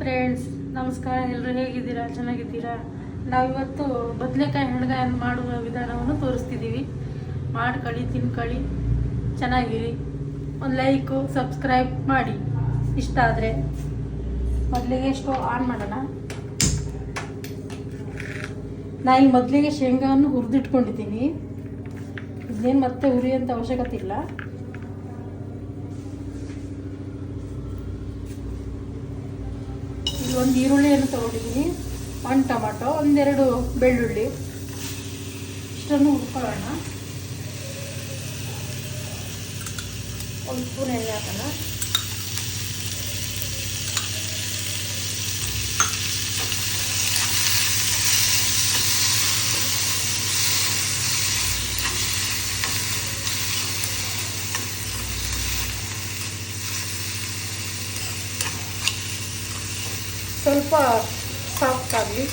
Friends ನಮಸ್ಕಾರ ಎಲ್ಲರೂ ಹೇಗಿದ್ದೀರಾ? ಚೆನ್ನಾಗಿದ್ದೀರಾ? ನಾವಿವತ್ತು ಬದನೆಕಾಯಿ ಹೆಣ್ಗಾಯನ್ನು ಮಾಡುವ ವಿಧಾನವನ್ನು ತೋರಿಸ್ತಿದ್ದೀವಿ. ಮಾಡ್ಕೊಳ್ಳಿ ತಿನ್ಕೊಳ್ಳಿ ಚೆನ್ನಾಗಿರಿ. ಒಂದು ಲೈಕು, ಸಬ್ಸ್ಕ್ರೈಬ್ ಮಾಡಿ. ಇಷ್ಟ ಆದರೆ ಮೊದಲಿಗೆ ಸ್ಟೋವ್ ಆನ್ ಮಾಡೋಣ. ನಾ ಈ ಮೊದಲಿಗೆ ಶೇಂಗಾವನ್ನು ಹುರಿದಿಟ್ಕೊಂಡಿದ್ದೀನಿ. ಇದೇನು ಮತ್ತೆ ಹುರಿಯೋಂಥ ಅವಶ್ಯಕತೆ ಇಲ್ಲ. ಇಲ್ಲಿ ಒಂದು ಈರುಳ್ಳಿಯನ್ನು ತಗೊಂಡಿದ್ದೀನಿ. ಒಂದು ಟೊಮಾಟೊ ಒಂದೆರಡು ಬೆಳ್ಳುಳ್ಳಿ. ಇಷ್ಟನ್ನು ಹುರ್ಕೊಳ್ಳೋಣ. ಒಂದು ಸ್ಪೂನ್ ಎಣ್ಣೆ ಹಾಕೋಣ. ಸ್ವಲ್ಪ ಸಾಫ್ಟ್ ಆಗಲಿ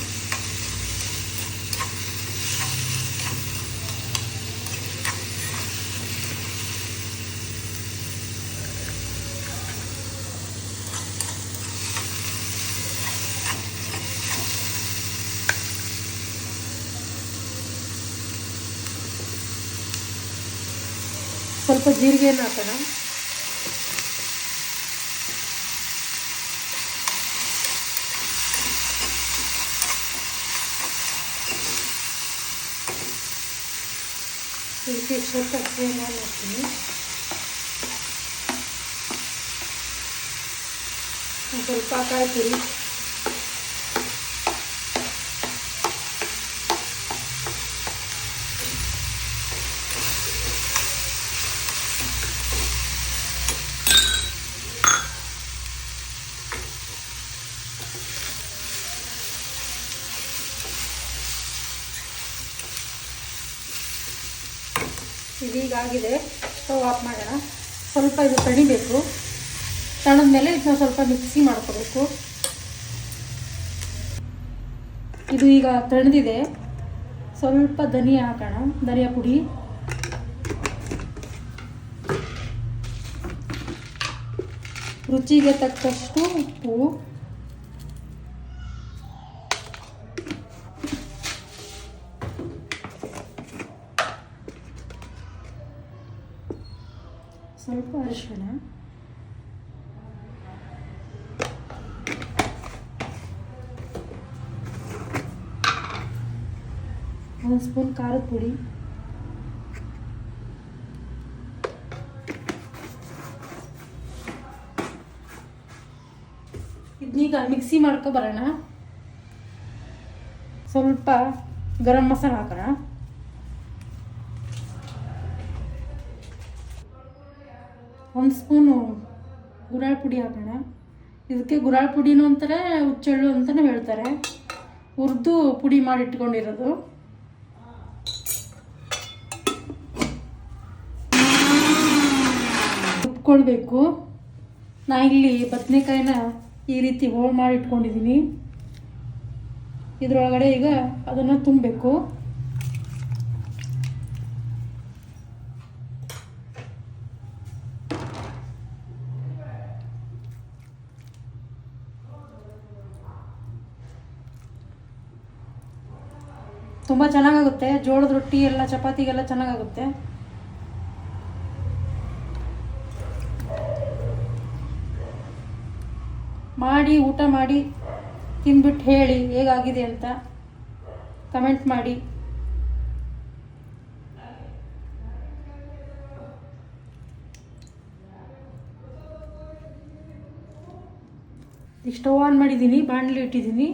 ಸ್ವಲ್ಪ ಜೀರಿಗೆಯನ್ನು ಹಾಕೋಣ. ಇದಕ್ಕೆ ಸ್ವಲ್ಪ ಅಕ್ಕಿಯನ್ನು ಹಾಕ್ತೀನಿ ಒಂದ್ ಸ್ವಲ್ಪ ಕಾಯಿ ತುರಿ ಇದೀಗಾಗಿದೆ ಸ್ಟವ್ ಆಫ್ ಮಾಡೋಣ. ಸ್ವಲ್ಪ ಇದು ತಣಿಬೇಕು. ತಣದ ಮೇಲೆ ಇದನ್ನ ಸ್ವಲ್ಪ ಮಿಕ್ಸಿ ಮಾಡ್ಕೋಬೇಕು. ಇದು ಈಗ ತಣಿದಿದೆ. ಸ್ವಲ್ಪ ಧನಿಯಾ ಹಾಕೋಣ. ಧನಿಯಾ ಪುಡಿ. ರುಚಿಗೆ ತಕ್ಕಷ್ಟು ಉಪ್ಪು. ಸ್ವಲ್ಪ ಅರಿಶಿನ. ಒಂದು ಸ್ಪೂನ್ ಖಾರದ ಪುಡಿ. ಇದನ್ನೀಗ ಮಿಕ್ಸಿ ಮಾಡ್ಕೊ ಬರೋಣ. ಸ್ವಲ್ಪ ಗರಂ ಮಸಾಲ ಹಾಕೋಣ. ಒಂದು ಸ್ಪೂನು ಗುರಾಳ್ ಪುಡಿ ಹಾಕೋಣ. ಇದಕ್ಕೆ ಗುರಾಳ್ ಪುಡಿನೂ ಅಂತಾರೆ, ಹುಚ್ಚೆಳ್ಳು ಅಂತಲೂ ಹೇಳ್ತಾರೆ. ಹುರಿದು ಪುಡಿ ಮಾಡಿ ಇಟ್ಕೊಂಡಿರೋದು. ರುಬ್ಕೊಳ್ಬೇಕು. ನಾ ಇಲ್ಲಿ ಬದನೆಕಾಯಿನ ಈ ರೀತಿ ಹೋಳು ಮಾಡಿ ಇಟ್ಕೊಂಡಿದ್ದೀನಿ ಇದರೊಳಗಡೆ ಈಗ ಅದನ್ನು ತುಂಬಬೇಕು. ತುಂಬ ಚೆನ್ನಾಗಾಗುತ್ತೆ. ಜೋಳದ ರೊಟ್ಟಿ ಎಲ್ಲ, ಚಪಾತಿಗೆಲ್ಲ ಚೆನ್ನಾಗಾಗುತ್ತೆ. ಮಾಡಿ, ಊಟ ಮಾಡಿ ತಿಂದ್ಬಿಟ್ಟು ಹೇಳಿ ಹೇಗಾಗಿದೆ ಅಂತ ಕಮೆಂಟ್ ಮಾಡಿ. ಸ್ಟವ್ ಆನ್ ಮಾಡಿದ್ದೀನಿ, ಬಾಣಲಿ ಇಟ್ಟಿದ್ದೀನಿ.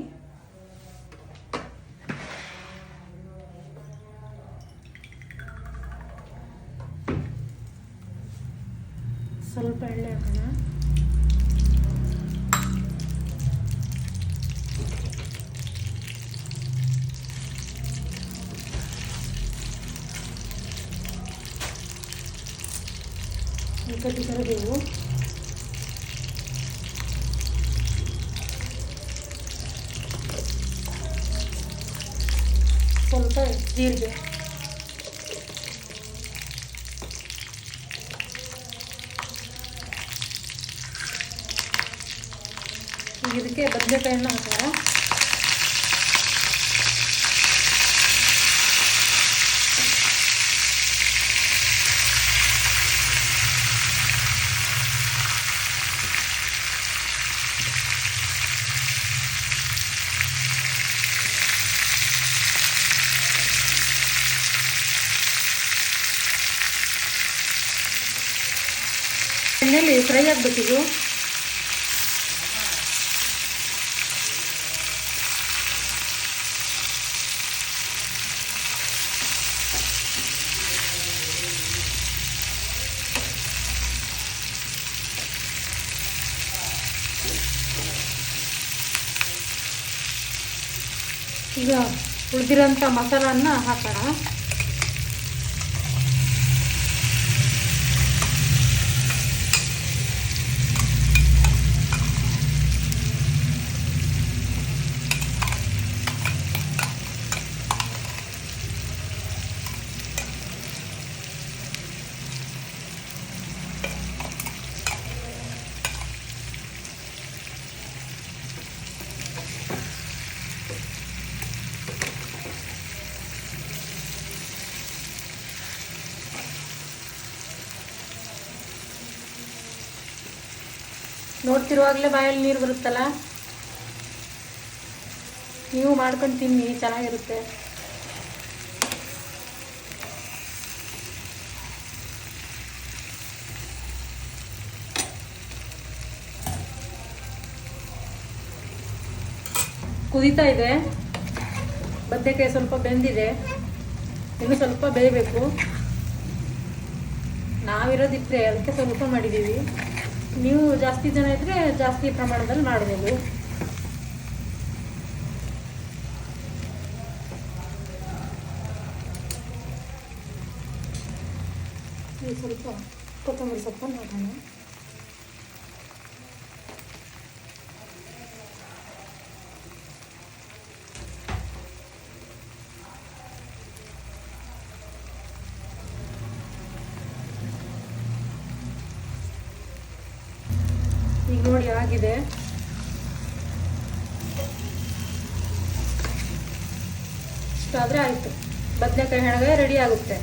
ಸ್ವಲ್ಪ ಎಣ್ಣೆ ಹಾಕೋಣ. ಕಟ್ಟಿ ಕರಿಬೇವು ಸ್ವಲ್ಪ ಜೀರಿಗೆ. ಇದಕ್ಕೆ ಇದಕ್ಕೆ ಬದನೆಕಾಯಿನ ಹಾಕೋಣ ಎಣ್ಣೆಯಲ್ಲಿ ಫ್ರೈ ಆಗಬೇಕಿದು. ಈಗ ಉಳಿದಿರೋಂಥ ಮಸಾಲನ್ನ ಹಾಕೋಣ. ನೋಡ್ತಿರುವಾಗಲೇ ಬಾಯಲ್ಲಿ ನೀರು ಬರುತ್ತಲ್ಲ? ನೀವು ಮಾಡ್ಕೊಂಡು ತಿನ್ನಿ, ಚೆನ್ನಾಗಿರುತ್ತೆ. ಕುದೀತಾ ಇದೆ. ಬದನೆಕಾಯಿ ಸ್ವಲ್ಪ ಬೆಂದಿದೆ. ಇನ್ನು ಸ್ವಲ್ಪ ಬೇಯಬೇಕು. ನಾವಿರೋದಿದ್ರೆ ಅದಕ್ಕೆ ಸ್ವಲ್ಪ ಮಾಡಿದ್ದೀವಿ. ನೀವು ಜಾಸ್ತಿ ಜನ ಇದ್ರೆ ಜಾಸ್ತಿ ಪ್ರಮಾಣದಲ್ಲಿ ಮಾಡ್ಬೋದು ಸ್ವಲ್ಪ ಕೊತ್ತಂಬರಿ ಸೊಪ್ಪನ್ನು ಹಾಕೋಣ. ನೋಡಿ ಆಗಿದೆ. ಇಷ್ಟಾದರೆ ಆಯಿತು. ಬದನೆಕಾಯಿ ಹೆಣಗಾಯಿ ರೆಡಿ ಆಗುತ್ತೆ.